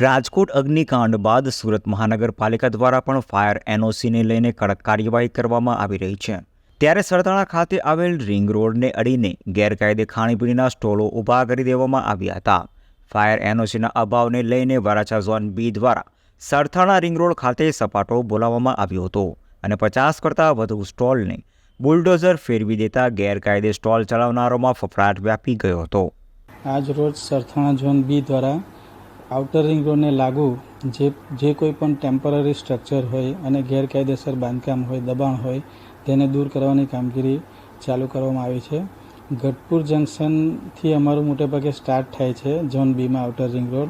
રાજકોટ અગ્નિકાંડ બાદ સુરત મહાનગરપાલિકા દ્વારા પણ ફાયર એનઓસીને લઈને કડક કાર્યવાહી કરવામાં આવી રહી છે. ત્યારે સરતાણા ખાતે આવેલ રિંગ રોડને અડીને ગેરકાયદે ખાણીપીણીના સ્ટોલો ઊભા કરી દેવામાં આવ્યા હતા. ફાયર એનઓસીના અભાવને લઈને વરાછા ઝોન બી દ્વારા સરથાણા રિંગ રોડ ખાતે સપાટો બોલાવવામાં આવ્યો હતો અને પચાસ કરતાં વધુ સ્ટોલને બુલડોઝર ફેરવી દેતા ગેરકાયદે સ્ટોલ ચલાવનારોમાં ફફડાટ વ્યાપી ગયો હતો. આજ રોજ સરથાણા ઝોન બી દ્વારા આઉટર રિંગ રોડને લાગુ જે જે કોઈ પણ ટેમ્પરરી સ્ટ્રક્ચર હોય અને ગેરકાયદેસર બાંધકામ હોય, દબાણ હોય, તેને દૂર કરવાની કામગીરી ચાલુ કરવામાં આવી છે. ગઢપુર જંકશનથી અમારું મોટેભાગે સ્ટાર્ટ થાય છે ઝોન બીમાં આઉટર રિંગ રોડ.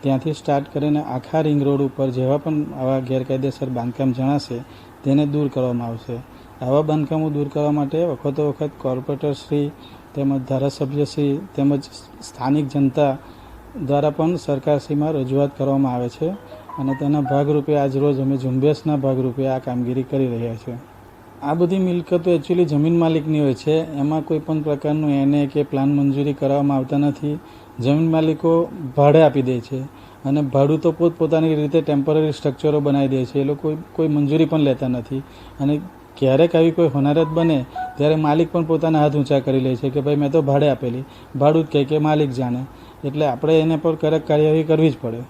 ત્યાંથી સ્ટાર્ટ કરીને આખા રિંગ રોડ ઉપર જેવા પણ આવા ગેરકાયદેસર બાંધકામ જણાશે, તેને દૂર કરવામાં આવશે. આવા બાંધકામો દૂર કરવા માટે વખતો વખત કોર્પોરેટર શ્રી તેમજ ધારાસભ્યશ્રી તેમજ સ્થાનિક જનતા દ્વારા પણ સરકારશ્રીમાં રજૂઆત કરવામાં આવે છે અને તેના ભાગરૂપે આજ રોજ અમે ઝુંબેશના ભાગરૂપે આ કામગીરી કરી રહ્યા છીએ. આ બધી મિલકતો એકચ્યુઅલી જમીન માલિકની હોય છે. એમાં કોઈ પણ પ્રકારનું એને કે પ્લાન મંજૂરી કરવામાં આવતા નથી. જમીન માલિકો ભાડે આપી દે છે અને ભાડું તો પોતપોતાની રીતે ટેમ્પરરી સ્ટ્રક્ચરો બનાવી દે છે. એ લોકો કોઈ મંજૂરી પણ લેતા નથી. અને ક્યારેક આવી કોઈ હોનારત બને ત્યારે માલિક પણ પોતાના હાથ ઊંચા કરી લે છે કે ભાઈ મેં તો ભાડે આપેલી. ભાડું જ કહે કે માલિક જાણે. એટલે આપણે એને પર કડક કાર્યવાહી કરવી જ પડે.